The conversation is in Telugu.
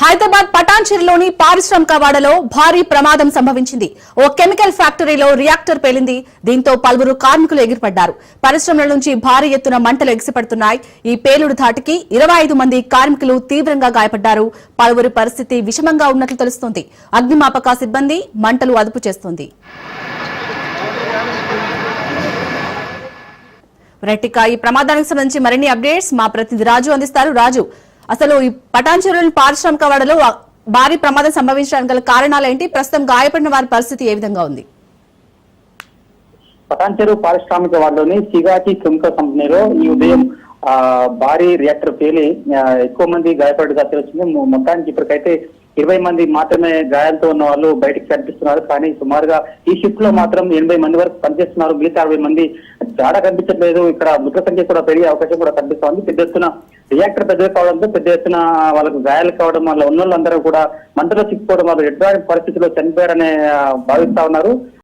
హైదరాబాద్ పటాన్చెరులోని పారిశ్రామిక వాడలో భారీ ప్రమాదం సంభవించింది. ఓ కెమికల్ ఫ్యాక్టరీలో రియాక్టర్ పేలింది. దీంతో పలువురు కార్మికులు ఎగిరిపడ్డారు. పరిశ్రమల నుంచి భారీ ఎత్తున మంటలు ఎగిసిపడుతున్నాయి. ఈ పేలుడు ధాటికి ఇరవై ఐదు మంది కార్మికులు తీవ్రంగా గాయపడ్డారు. పలువురి పరిస్థితి విషమంగా ఉన్నట్లు తెలుస్తోంది. అగ్నిమాపక సిబ్బంది మంటలు అదుపు చేస్తోంది. రెట్టిక ఈ ప్రమాదానికి సంబంధించి మరిన్ని అప్డేట్స్ మా ప్రతినిధి రాజు అందిస్తారు. రాజు అసలు ఈ పటాన్చెరులోని పారిశ్రామిక వాడలో భారీ ప్రమాదం సంభవించడానికి గల కారణాలు ఏంటి ప్రస్తుతం గాయపడిన వారి పరిస్థితి ఏ విధంగా ఉంది? పటాన్చెరు పారిశ్రామిక వాడలోని సిగాటి కెమికల్ కంపెనీలో ఈ ఉదయం భారీ రియాక్టర్ పేలి ఎక్కువ మంది గాయపడ్డగా తెలిసింది మొత్తానికి ఇప్పటికైతే ఇరవై మంది మాత్రమే గాయాలతో ఉన్న వాళ్ళు బయటకు కనిపిస్తున్నారు. కానీ సుమారుగా ఈ షిఫ్ట్లో మాత్రం ఎనభై మంది వరకు పనిచేస్తున్నారు. మిగతా అరవై మంది జాడ కనిపించట్లేదు. ఇక్కడ మృత సంఖ్య కూడా పెరిగే అవకాశం కూడా కనిపిస్తోంది. పెద్ద ఎత్తున రియాక్టర్ పెద్ద కావడంతో పెద్ద ఎత్తున వాళ్ళకు గాయాలు కావడం వల్ల ఉన్న వాళ్ళందరూ కూడా మంటలో చిక్కుకోవడం వల్ల ఎటువంటి పరిస్థితుల్లో చనిపోయారనే భావిస్తా ఉన్నారు.